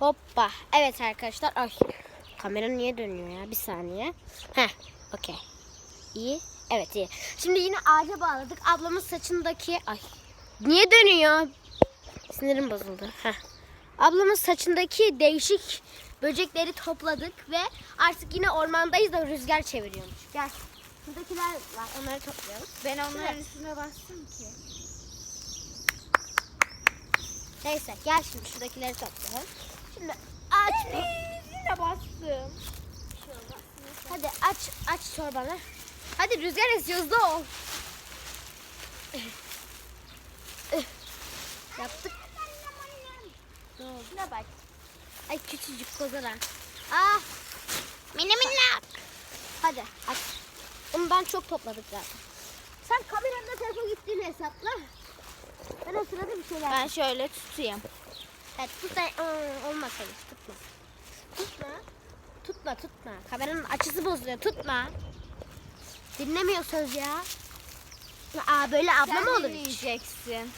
Hoppa. Evet arkadaşlar. Ay. Kamera niye dönüyor ya? Bir saniye. Heh. Okey. İyi. Evet iyi. Şimdi yine ağaca bağladık. Ablamın saçındaki... Ay. Niye dönüyor? Sinirim bozuldu. Heh. Ablamın saçındaki değişik böcekleri topladık ve artık yine ormandayız da rüzgar çeviriyormuş. Gel. Şuradakiler var. Onları toplayalım. Ben onların üstüne bastım ki. Neyse gel şimdi şuradakileri toplayalım. Şimdi aç. Üstüne bastım. Hadi aç aç çorbanı. Hadi rüzgar esiyor hızlı ol. Yaptık. Ne oldu? Şuna bak. Ay küçücük kozara. Ah. Mini minnak. Hadi aç. Ondan çok topladık zaten. Sen kameranda tarafa gittiğini hesapla. Ben o sırada bir şeyler... Ben şöyle tutayım. Evet, tut da Aa, olmaz hayır tutma. Tutma. Tutma tutma. Kameranın açısı bozuluyor tutma. Dinlemiyor söz ya. Aa böyle abla Sen mı olur hiç? dinleyeceksin.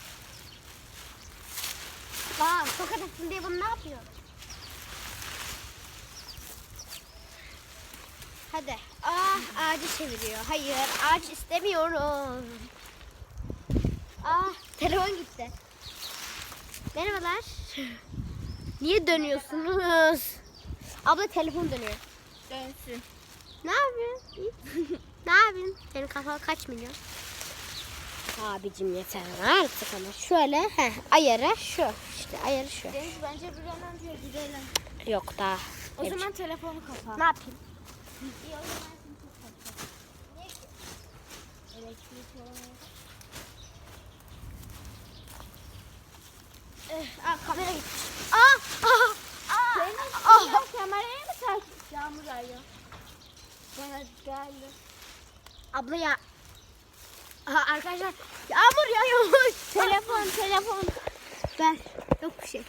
Aa tokat atsın diye bunu ne yapıyor? Hadi. Ah ağacı çeviriyor. Hayır ağaç istemiyorum. Ah telefon gitti. Merhabalar. Niye dönüyorsunuz? Abla telefon dönüyor. Dönsün. Ne yapıyorsun? ne yapıyorsun? Senin kafan kaç milyon? Abicim yeter artık ama şöyle heh, ayarı şu işte ayarı şu. Deniz bence bir an önce gidelim. Yok daha. O zaman telefonu kapa. ne yapayım? İyi o zaman çok kapat. Elektrik falan. Aa, kamera gitmiş. Aa, aa, aa, Deniz aa. ya kameraya mı ters? Yağmur yağıyor. Bana geldi. Abla ya. Aha, arkadaşlar yağmur yağıyor. Telefon telefon. Ver. Yok bir şey.